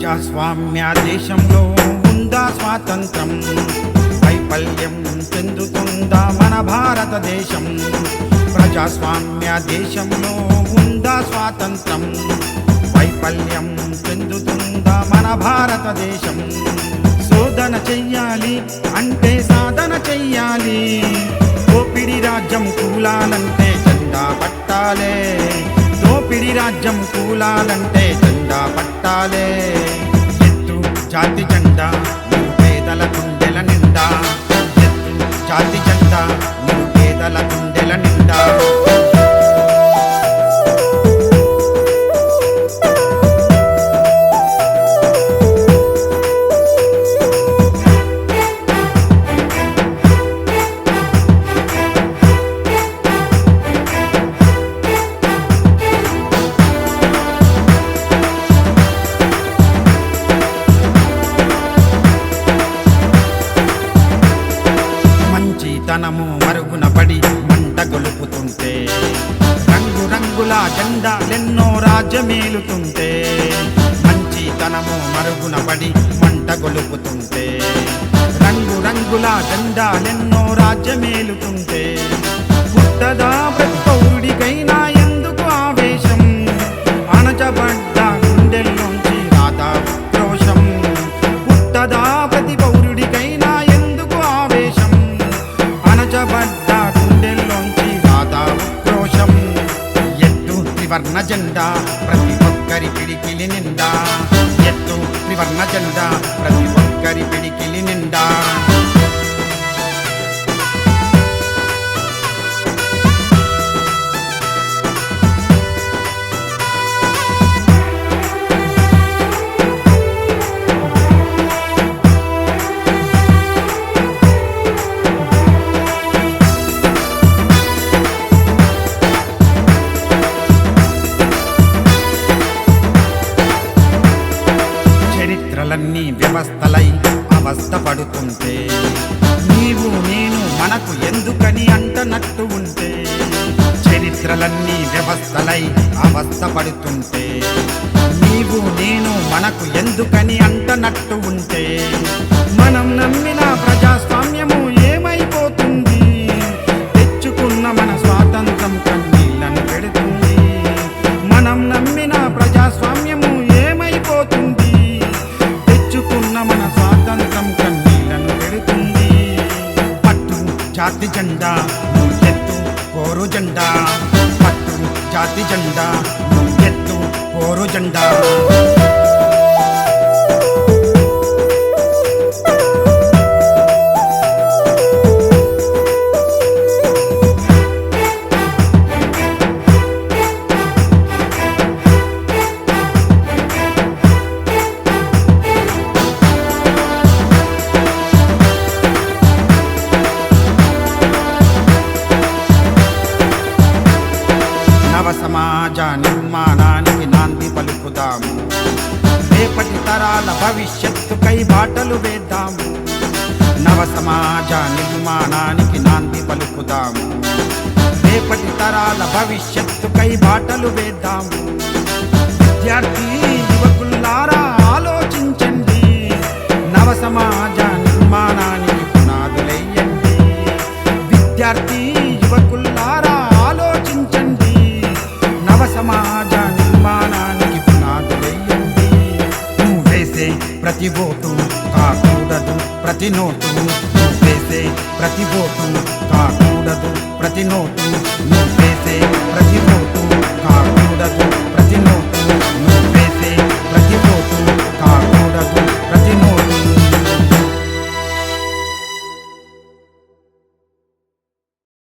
ప్రజాస్వామ్య దేశంలో ఉందా స్వాతంత్రం? వైఫల్యం చెందుతుందా మన భారతదేశం? ప్రజాస్వామ్య దేశంలో ఉందా స్వాతంత్రం? వైఫల్యం చెందుతుందా మన భారతదేశం? శోధన చెయ్యాలి అంటే సాధన చెయ్యాలి. దోపిడి రాజ్యం కూలాలంటే జెండా పట్టాలే. దోపిడి రాజ్యం కూలాలంటే జెండా పట్టాలే. ఎత్తు జాతి జెండా పేదల గుండెల నిండా. ఎత్తు జాతి మంచితనము మరుగున పడి మంట గొలుపుతుంటే రంగు రంగుల జెండాలెన్నో రాజ్యమేలుతుంటే మంచితనము మరుగున పడి మంట గొలుపుతుంటే రంగు రంగుల జెండాలెన్నో రాజ్యమేలుతుంటే త్రివర్ణ జెండా ప్రతి ఒక్కరి పిడికిలి నిండా. ఎత్తు త్రివర్ణ జెండా ప్రతి ఒక్కరి పిడికిలి నిండా. అవస్థ పడుతుంటే నీవు నేను మనకు ఎందుకని అంటనట్టు ఉంటే? చరిత్రలన్నీ వ్యవస్థలై అవస్థపడుతుంటే. నీవు నేను మనకు ఎందుకని అంటనట్టు ఉంటే? జాతి జెండా ఎత్తు పోరు జెండా పట్టు జాతి జెండా ఎత్తు పోరు జెండా. సమాజ నిర్మాణానికి నాంది పలుకుదాము. రేపటి తరాల భవిష్యత్తుకై బాటలు వేద్దాము. నవ సమాజ నిర్మాణానికి నాంది పలుకుదాము. రేపటి తరాల భవిష్యత్తుకై బాటలు వేద్దాము. విద్యార్థి ప్రతి ఓటు కాకూడదు ప్రతి నోటు నువ్వు వేసే ప్రతి ఓటు కాకూడదు ప్రతి నోటు నువ్వు వేసే ప్రతి ఓటు కాకూడదు ప్రతి నోటు